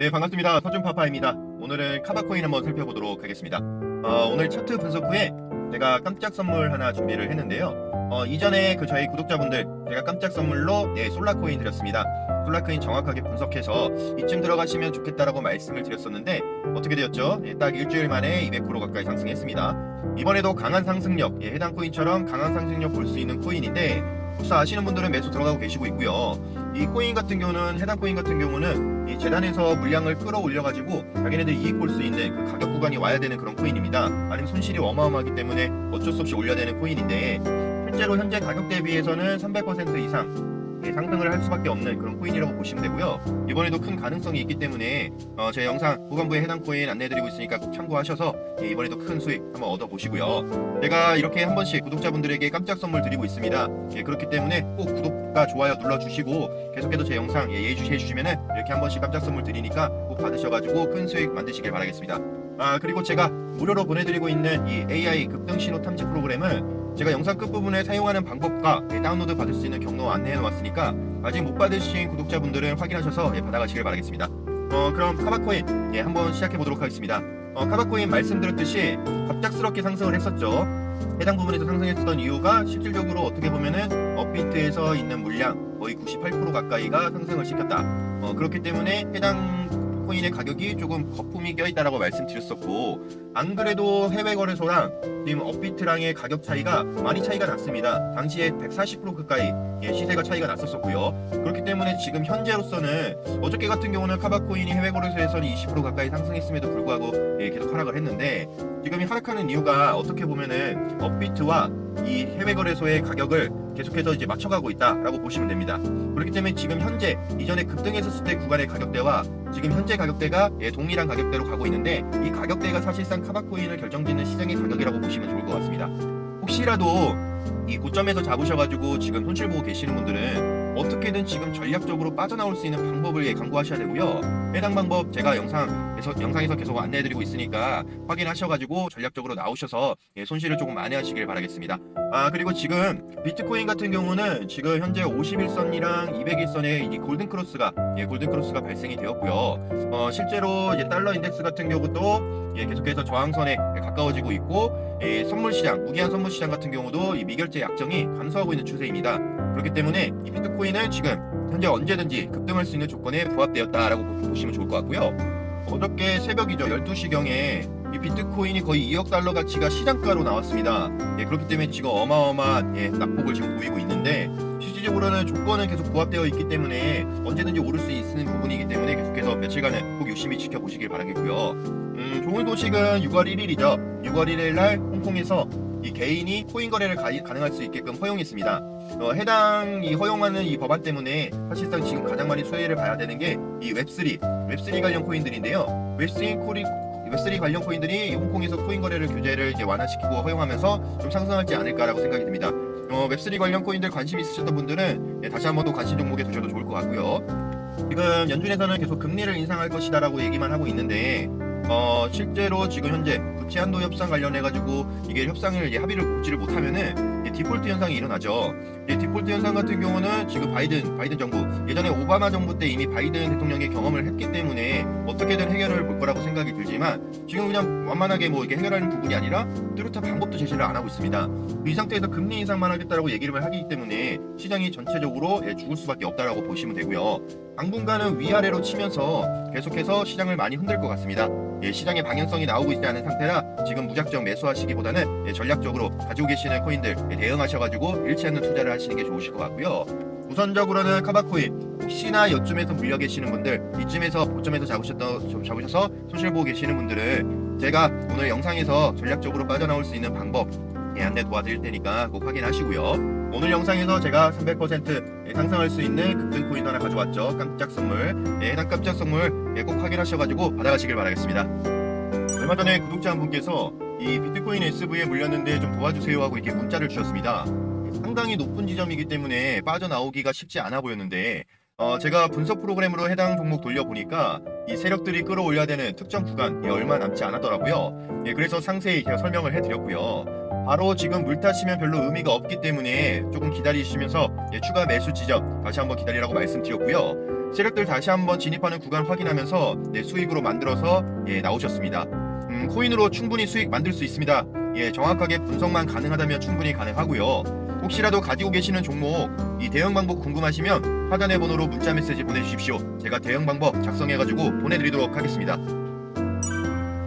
네 반갑습니다. 서준파파입니다. 오늘은 카바코인 한번 살펴보도록 하겠습니다. 어, 오늘 차트 분석 후에 제가 깜짝 선물 하나 준비를 했는데요. 어, 이전에 그 저희 구독자분들 제가 깜짝 선물로 네, 솔라코인 드렸습니다. 솔라코인 정확하게 분석해서 이쯤 들어가시면 좋겠다라고 말씀을 드렸었는데 어떻게 되었죠? 예, 딱 일주일 만에 200% 가까이 상승했습니다. 이번에도 강한 상승력 예, 해당 코인처럼 강한 상승력 볼 수 있는 코인인데 혹시 아시는 분들은 매수 들어가고 계시고 있고요 이 코인 같은 경우는 해당 코인 같은 경우는 이 재단에서 물량을 끌어올려 가지고 자기네들 이익 볼 수 있는 그 가격 구간이 와야 되는 그런 코인입니다. 아니면 손실이 어마어마하기 때문에 어쩔 수 없이 올려야 되는 코인인데 실제로 현재 가격 대비해서는 300% 이상 예, 상승을 할 수밖에 없는 그런 코인이라고 보시면 되고요. 이번에도 큰 가능성이 있기 때문에 어, 제 영상 후반부에 해당 코인 안내해드리고 있으니까 꼭 참고하셔서 예, 이번에도 큰 수익 한번 얻어보시고요. 제가 이렇게 한 번씩 구독자분들에게 깜짝 선물 드리고 있습니다. 예, 그렇기 때문에 꼭 구독 과 좋아요 눌러주시고 계속해서 제 영상 예, 예의주시 해 주시면은 이렇게 한 번씩 깜짝 선물 드리니까 꼭 받으셔가지고 큰 수익 만드시길 바라겠습니다. 아 그리고 제가 무료로 보내드리고 있는 이 AI 급등 신호 탐지 프로그램은 제가 영상 끝부분에 사용하는 방법과 예, 다운로드 받을 수 있는 경로 안내해 놓았으니까 아직 못 받으신 구독자분들은 확인하셔서 예, 받아가시길 바라겠습니다. 어 그럼 카바코인 예, 한번 시작해 보도록 하겠습니다. 어, 카바코인 말씀드렸듯이 갑작스럽게 상승을 했었죠. 해당 부분에서 상승했었던 이유가 실질적으로 어떻게 보면은 업비트에서 있는 물량 거의 98% 가까이가 상승을 시켰다. 어, 그렇기 때문에 해당 코인의 가격이 조금 거품이 껴있다라고 말씀드렸었고 안 그래도 해외 거래소랑 지금 업비트랑의 가격 차이가 많이 차이가 났습니다. 당시에 140% 가까이 예, 시세가 차이가 났었었고요. 그렇기 때문에 지금 현재로서는 어저께 같은 경우는 카바코인이 해외 거래소에서는 20% 가까이 상승했음에도 불구하고 예, 계속 하락을 했는데 지금 이 하락하는 이유가 어떻게 보면은 업비트와 이 해외 거래소의 가격을 계속해서 이제 맞춰가고 있다라고 보시면 됩니다. 그렇기 때문에 지금 현재 이전에 급등했었을 때 구간의 가격대와 지금 현재 가격대가 예, 동일한 가격대로 가고 있는데 이 가격대가 사실상 카바코인을 결정짓는 시장의 가격이라고 보시면 좋을 것 같습니다. 혹시라도 이 고점에서 잡으셔가지고 지금 손실 보고 계시는 분들은 어떻게든 지금 전략적으로 빠져나올 수 있는 방법을 예, 강구하셔야 되고요. 해당 방법 제가 영상에서 영상에서 계속 안내해드리고 있으니까 확인하셔가지고 전략적으로 나오셔서 예, 손실을 조금 만회하시길 바라겠습니다. 아 그리고 지금 비트코인 같은 경우는 지금 현재 51선이랑 201선의 이 골든 크로스가 예, 골든 크로스가 발생이 되었고요. 어, 실제로 이제 달러 인덱스 같은 경우도 예, 계속해서 저항선에 가까워지고 있고 예, 선물 시장, 무기한 선물 시장 같은 경우도 이 미결제 약정이 감소하고 있는 추세입니다. 그렇기 때문에 이 비트코인은 지금 현재 언제든지 급등할 수 있는 조건에 부합되었다라고 보- 보시면 좋을 것 같고요. 어저께 새벽이죠. 12시경에 이 비트코인이 거의 2억 달러 가치가 시장가로 나왔습니다. 예, 그렇기 때문에 지금 어마어마한 예, 낙폭을 지금 보이고 있는데 실질적으로는 조건은 계속 부합되어 있기 때문에 언제든지 오를 수 있는 부분이기 때문에 계속해서 며칠간은 꼭 유심히 지켜보시길 바라겠고요. 음, 좋은 소식은 6월 1일이죠. 6월 1일 날 홍콩에서 이 개인이 코인 거래를 가, 능할 수 있게끔 허용했습니다. 어, 해당 이 허용하는 이 법안 때문에 사실상 지금 가장 많이 수혜를 봐야 되는 게 이 웹3, 웹3 관련 코인들인데요. 웹3 코리 웹3 관련 코인들이 홍콩에서 코인 거래를 규제를 이제 완화시키고 허용하면서 좀 상승하지 않을까라고 생각이 듭니다. 어, 웹3 관련 코인들 관심 있으셨던 분들은 예, 다시 한번 더 관심 종목에 두셔도 좋을 것 같고요. 지금 연준에서는 계속 금리를 인상할 것이다라고 얘기만 하고 있는데 어, 실제로 지금 현재 부채 한도 협상 관련해 가지고 이게 협상을 이제 합의를 보지를 못하면은 디폴트 현상이 일어나죠. 이 디폴트 현상 같은 경우는 지금 바이든 바이든 정부 예전에 오바마 정부 때 이미 바이든 대통령이 경험을 했기 때문에 어떻게든 해결을 볼 거라고 생각이 들지만 지금 그냥 완만하게 뭐 이게 해결하는 부분이 아니라 뚜렷한 방법도 제시를 안 하고 있습니다. 이 상태에서 금리 인상만 하겠다라고 얘기를 하기 때문에 시장이 전체적으로 예, 죽을 수밖에 없다라고 보시면 되고요. 당분간은 위아래로 치면서 계속해서 시장을 많이 흔들 것 같습니다. 예, 시장의 방향성이 나오고 있지 않은 상태라 지금 무작정 매수하시기보다는 예, 전략적으로 가지고 계시는 코인들 예, 대응하셔가지고 잃지 않는 투자를 하시는 게 좋으실 것 같고요. 우선적으로는 카바코인 혹시나 이쯤에서 물려 계시는 분들 이쯤에서 고점에서 잡으셨던 잡으셔서 손실 보고 계시는 분들은 제가 오늘 영상에서 전략적으로 빠져나올 수 있는 방법 예, 안내 도와드릴 테니까 꼭 확인하시고요. 오늘 영상에서 제가 300% 예, 상승할 수 있는 급등 코인 하나 가져왔죠. 깜짝 선물. 예, 해당 깜짝 선물 예, 꼭 확인하셔가지고 받아가시길 바라겠습니다. 얼마 전에 구독자 한 분께서 이 비트코인 SV에 물렸는데 좀 도와주세요 하고 이렇게 문자를 주셨습니다. 상당히 높은 지점이기 때문에 빠져나오기가 쉽지 않아 보였는데 어, 제가 분석 프로그램으로 해당 종목 돌려보니까 이 세력들이 끌어올려야 되는 특정 구간 이 얼마 남지 않았더라고요. 예, 그래서 상세히 제가 설명을 해드렸고요. 바로 지금 물 타시면 별로 의미가 없기 때문에 조금 기다리시면서 예, 추가 매수 지점 다시 한번 기다리라고 말씀드렸고요. 음, 좋은 소식은 6월 1일 날 홍콩에서 이 개인이 코인 거래를 가능할 수 있게끔 허용했습니다. 어, 해당 이 허용하는 이 법안 때문에 사실상 지금 가장 많이 수혜를 봐야 되는 게 세력들 다시 한번 진입하는 구간 확인하면서 네, 수익으로 만들어서 예, 나오셨습니다. 음, 코인으로 충분히 수익 만들 수 있습니다. 예, 정확하게 분석만 가능하다면 충분히 가능하고요. 혹시라도 가지고 계시는 종목 이 대응 방법 궁금하시면 하단의 번호로 문자 메시지 보내주십시오. 제가 대응 방법 작성해가지고 보내드리도록 하겠습니다.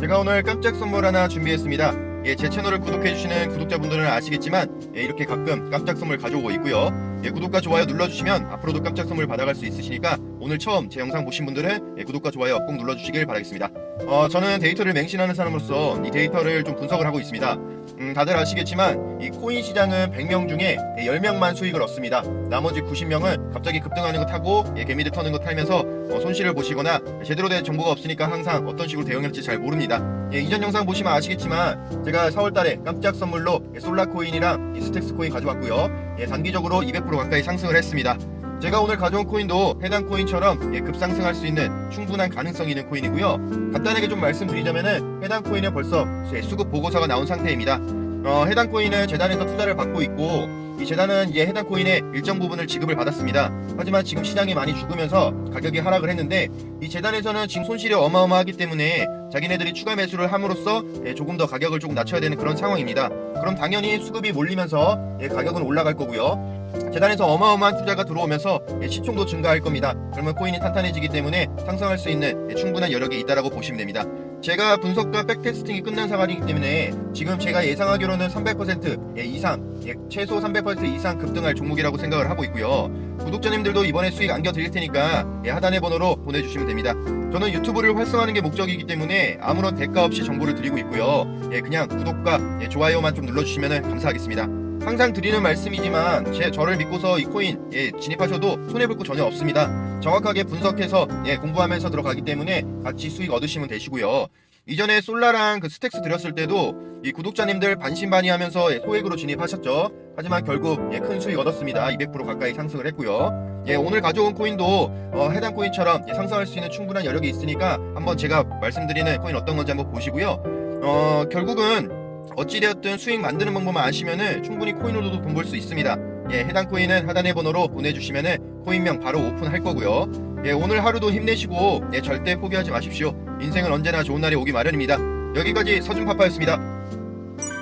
제가 오늘 깜짝 선물 하나 준비했습니다. 예, 제 채널을 구독해주시는 구독자분들은 아시겠지만 예, 이렇게 가끔 깜짝 선물 가져오고 있고요. 예, 구독과 좋아요 눌러주시면 앞으로도 깜짝 선물 받아갈 수 있으시니까 오늘 처음 제 영상 보신 분들은 예, 구독과 좋아요 꼭 눌러주시길 바라겠습니다. 어, 저는 데이터를 맹신하는 사람으로서 이 데이터를 좀 분석을 하고 있습니다. 음, 다들 아시겠지만 이 코인 시장은 100명 중에 10명만 수익을 얻습니다. 나머지 90명은 갑자기 급등하는 거 타고 예, 개미들 터는 거 타면서 어, 손실을 보시거나 제대로 된 정보가 없으니까 항상 어떤 식으로 대응할지 잘 모릅니다. 예, 이전 영상 보시면 아시겠지만 제가 4월달에 깜짝 선물로 예, 솔라 코인이랑 이 스택스 코인 가져왔고요. 예, 단기적으로 200% 가까이 상승을 했습니다. 제가 오늘 가져온 코인도 해당 코인처럼 예, 급상승할 수 있는 충분한 가능성이 있는 코인이고요. 간단하게 좀 말씀드리자면은 해당 코인은 벌써 예, 수급 보고서가 나온 상태입니다. 어, 해당 코인은 재단에서 투자를 받고 있고 이 재단은 이제 해당 코인의 일정 부분을 지급을 받았습니다. 하지만 지금 시장이 많이 죽으면서 가격이 하락을 했는데 이 재단에서는 지금 손실이 어마어마하기 때문에 자기네들이 추가 매수를 함으로써 예, 조금 더 가격을 조금 낮춰야 되는 그런 상황입니다. 그럼 당연히 수급이 몰리면서 예, 가격은 올라갈 거고요. 재단에서 어마어마한 투자가 들어오면서 예, 시총도 증가할 겁니다. 그러면 코인이 탄탄해지기 때문에 상승할 수 있는 예, 충분한 여력이 있다라고 보시면 됩니다. 제가 분석과 백테스팅이 끝난 사안이기 때문에 지금 제가 예상하기로는 300% 예, 이상, 예, 최소 300% 이상 급등할 종목이라고 생각을 하고 있고요. 구독자님들도 이번에 수익 안겨드릴 테니까 예, 하단의 번호로 보내주시면 됩니다. 저는 유튜브를 활성화하는 게 목적이기 때문에 아무런 대가 없이 정보를 드리고 있고요. 예, 그냥 구독과 예, 좋아요만 좀 눌러주시면 감사하겠습니다. 항상 드리는 말씀이지만 제 저를 믿고서 이 코인 예, 진입하셔도 손해 볼 거 전혀 없습니다. 정확하게 분석해서 예, 공부하면서 들어가기 때문에 같이 수익 얻으시면 되시고요. 이전에 솔라랑 그 스택스 드렸을 때도 이 구독자님들 반신반의하면서 예, 소액으로 진입하셨죠. 하지만 결국 예, 큰 수익 얻었습니다. 200% 가까이 상승을 했고요. 예, 오늘 가져온 코인도 어, 해당 코인처럼 예, 상승할 수 있는 충분한 여력이 있으니까 한번 제가 말씀드리는 코인 어떤 건지 한번 보시고요. 어, 결국은 어찌되었든 수익 만드는 방법만 아시면은 충분히 코인으로도 돈 벌 수 있습니다. 예, 해당 코인은 하단의 번호로 보내주시면은 코인명 바로 오픈할 거고요. 예, 오늘 하루도 힘내시고 예, 절대 포기하지 마십시오. 인생은 언제나 좋은 날이 오기 마련입니다. 여기까지 서준파파였습니다.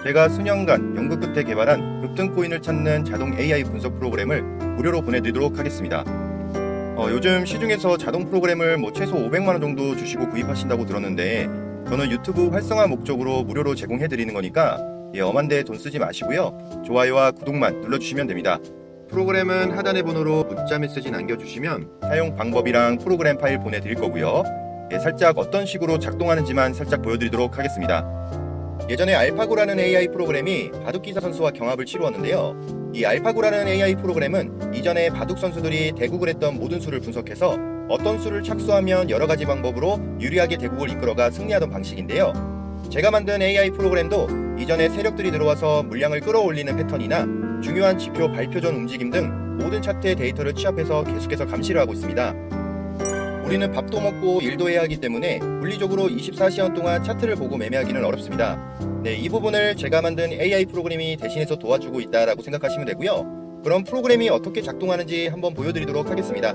제가 수년간 연구 끝에 개발한 급등 코인을 찾는 자동 AI 분석 프로그램을 무료로 보내드리도록 하겠습니다. 어, 요즘 시중에서 자동 프로그램을 뭐 최소 500만 원 정도 주시고 구입하신다고 들었는데 저는 유튜브 활성화 목적으로 무료로 제공해 드리는 거니까 예, 엄한 데 돈 쓰지 마시고요. 좋아요와 구독만 눌러주시면 됩니다. 프로그램은 하단의 번호로 문자 메시지 남겨주시면 사용 방법이랑 프로그램 파일 보내드릴 거고요. 예, 살짝 어떤 식으로 작동하는지만 살짝 보여드리도록 하겠습니다. 예전에 알파고라는 AI 프로그램이 바둑기사 선수와 경합을 치루었는데요. 이 알파고라는 AI 프로그램은 이전에 바둑 선수들이 대국을 했던 모든 수를 분석해서 어떤 수를 착수하면 여러 가지 방법으로 유리하게 대국을 이끌어가 승리하던 방식인데요. 제가 만든 AI 프로그램도 이전에 세력들이 들어와서 물량을 끌어올리는 패턴이나 중요한 지표 발표 전 움직임 등 모든 차트의 데이터를 취합해서 계속해서 감시를 하고 있습니다. 우리는 밥도 먹고 일도 해야 하기 때문에 물리적으로 24시간 동안 차트를 보고 매매하기는 어렵습니다. 네, 이 부분을 제가 만든 AI 프로그램이 대신해서 도와주고 있다라고 생각하시면 되고요. 그럼 프로그램이 어떻게 작동하는지 한번 보여드리도록 하겠습니다.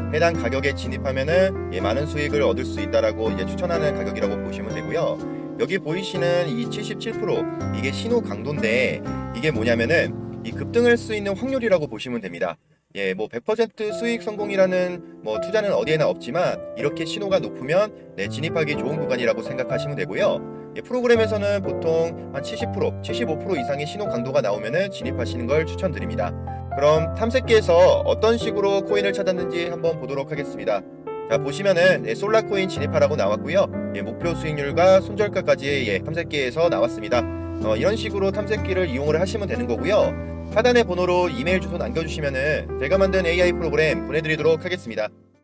해당 가격에 진입하면은 예, 많은 수익을 얻을 수 있다라고 이제 추천하는 가격이라고 보시면 되고요. 여기 보이시는 이 77% 이게 신호 강도인데 이게 뭐냐면은 이 급등할 수 있는 확률이라고 보시면 됩니다. 예, 뭐 100% 수익 성공이라는 뭐 투자는 어디에나 없지만 이렇게 신호가 높으면 네, 진입하기 좋은 구간이라고 생각하시면 되고요. 예, 프로그램에서는 보통 한 70%, 75% 이상의 신호 강도가 나오면은 진입하시는 걸 추천드립니다. 그럼 탐색기에서 어떤 식으로 코인을 찾았는지 한번 보도록 하겠습니다. 자 보시면은 예, 솔라 코인 진입하라고 나왔고요. 예, 목표 수익률과 손절가까지 예, 탐색기에서 나왔습니다. 어, 이런 식으로 탐색기를 이용을 하시면 되는 거고요. 하단의 번호로 이메일 주소 남겨주시면은 제가 만든 AI 프로그램 보내드리도록 하겠습니다.